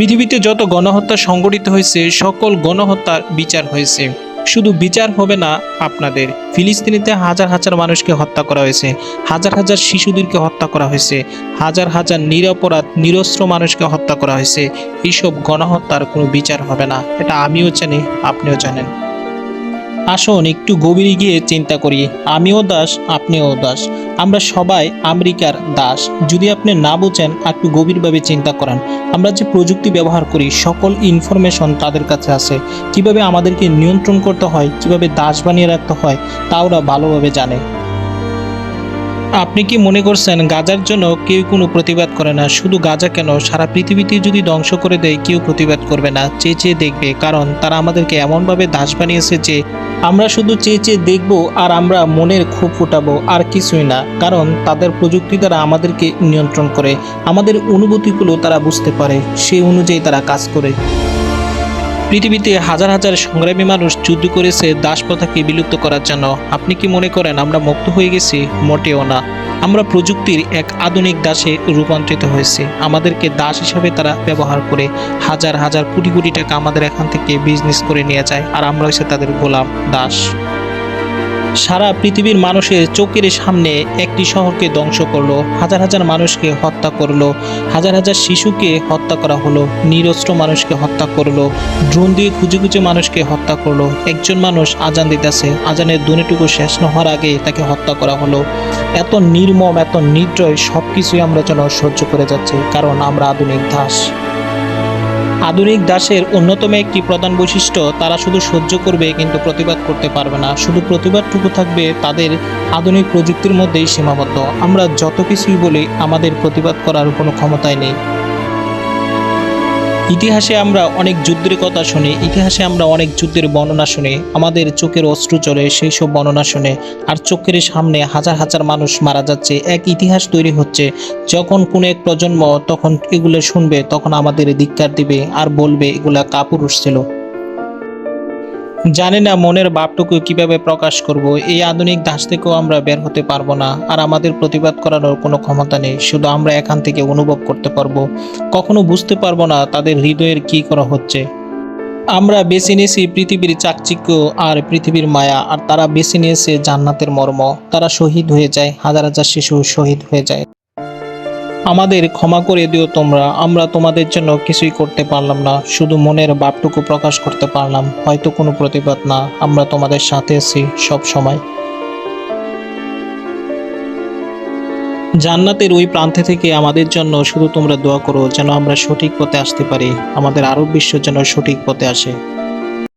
পৃথিবীতে যত গণহত্যা সংগঠিত হয়েছে, সকল গণহত্যার বিচার হয়েছে। শুধু বিচার হবে না আপনাদের। ফিলিস্তিনিতে হাজার হাজার মানুষকে হত্যা করা হয়েছে। হাজার হাজার শিশুদেরকে হত্যা করা হয়েছে। হাজার হাজার নিরপরাধ, নিরস্ত্র মানুষকে হত্যা করা হয়েছে। এইসব গণহত্যার কোনো বিচার হবে না। এটা আমিও জানি, আপনিও জানেন। আসুন, একটু গভীরে গিয়ে চিন্তা করি। আমিও দাস, আপনিও দাস। আমরা সবাই আমেরিকার দাস। যদি আপনি না বোঝেন, একটু গভীরভাবে চিন্তা করেন। আমরা যে প্রযুক্তি ব্যবহার করি, সকল ইনফরমেশন তাদের কাছে আছে। কীভাবে আমাদেরকে নিয়ন্ত্রণ করতে হয়, কীভাবে দাস বানিয়ে রাখতে হয়, তা ওরা ভালোভাবে জানে। আপনি কি মনে করছেন গাজার জন্য কেউ কোনো প্রতিবাদ করে না? শুধু গাজা কেন? সারা পৃথিবীতে যদি ধ্বংস করে দেয়, কেউ প্রতিবাদ করবে না। চেয়ে চেয়ে দেখবে, কারণ তারা আমাদেরকে এমনভাবে দাস বানিয়েছে যে আমরা শুধু চেয়ে চেয়ে দেখব আর আমরা মনের ক্ষোভ ফুটাবো, আর কিছুই না। কারণ তাদের প্রযুক্তি দ্বারা আমাদেরকে নিয়ন্ত্রণ করে, আমাদের অনুভূতিগুলো তারা বুঝতে পারে, সেই অনুযায়ী তারা কাজ করে। পৃথিবীতে হাজার হাজার সংগ্রামী মানুষ যুদ্ধ করেছে দাস প্রথাকে বিলুপ্ত করার জন্য। আপনি কি মনে করেন আমরা মুক্ত হয়ে গেছি? মোটেও না। আমরা প্রযুক্তির এক আধুনিক দাসে রূপান্তরিত হয়েছে। আমাদেরকে দাস হিসাবে তারা ব্যবহার করে হাজার হাজার কোটি কোটি টাকা আমাদের এখান থেকে বিজনেস করে নিয়ে যায়। আর আমরা হচ্ছে তাদের গোলাম দাস। সারা পৃথিবীর মানুষের চোখের সামনে একটি শহরকে ধ্বংস করল, হাজার হাজার মানুষকে হত্যা করল, হাজার হাজার শিশুকে হত্যা করা হলো, নিরস্ত্র মানুষকে হত্যা করল, ড্রোন দিয়ে খুঁজে খুঁজে মানুষকে হত্যা করল, একজন মানুষ আজান দিতেছে, আজানের দুনিটুকু শেষ না হওয়ার আগে তাকে হত্যা করা হলো। এত নির্মম, এত নির্দয় সব কিছুই আমরা যেন সহ্য করে যাচ্ছি, কারণ আমরা আধুনিক দাস। আধুনিক দাসের অন্যতম একটি প্রধান বৈশিষ্ট্য, তারা শুধু সহ্য করবে কিন্তু প্রতিবাদ করতে পারবে না। শুধু প্রতিবাদটুকু থাকবে তাদের আধুনিক প্রযুক্তির মধ্যেই সীমাবদ্ধ। আমরা যত কিছুই বলি, আমাদের প্রতিবাদ করার কোনো ক্ষমতাই নেই। ইতিহাসে আমরা অনেক যুদ্ধের কথা শুনি, ইতিহাসে আমরা অনেক যুদ্ধের বর্ণনা শুনি। আমাদের চোখের অশ্রু চলে সেই সব বর্ণনা শুনে, আর চোখের সামনে হাজার হাজার মানুষ মারা যাচ্ছে। এক ইতিহাস তৈরি হচ্ছে, যখন কোনো এক প্রজন্ম তখন এগুলো শুনবে, তখন আমাদের ধিক্কার দিবে, আর বলবে, এগুলা কাপুরুষ ছিল। জানি না মনের ভাবটুকু কীভাবে প্রকাশ করব। এই আধুনিক দাস থেকেও আমরা বের হতে পারব না, আর আমাদের প্রতিবাদ করানোর কোনো ক্ষমতা নেই। শুধু আমরা এখান থেকে অনুভব করতে পারব। কখনো বুঝতে পারব না তাদের হৃদয়ের কি করা হচ্ছে। আমরা বেছে নিয়েছি পৃথিবীর চাকচিক্য আর পৃথিবীর মায়া, আর তারা বেছে নিয়েছে জান্নাতের মর্ম। তারা শহীদ হয়ে যায়, হাজার হাজার শিশু শহীদ হয়ে যায়। আমাদের ক্ষমা করে দিও তোমরা। আমরা তোমাদের জন্য কিছুই করতে পারলাম না। শুধু মনের ভাবটুকু প্রকাশ করতে পারলাম। হয়তো কোনো প্রতিবাদ না। আমরা তোমাদের সাথে আছি সব সময়। জান্নাতের ওই প্রান্তে থেকে আমাদের জন্য শুধু তোমরা দোয়া করো, যেন আমরা সঠিক পথে আসতে পারি। আমাদের আরব বিশ্ব যেন সঠিক পথে আসে।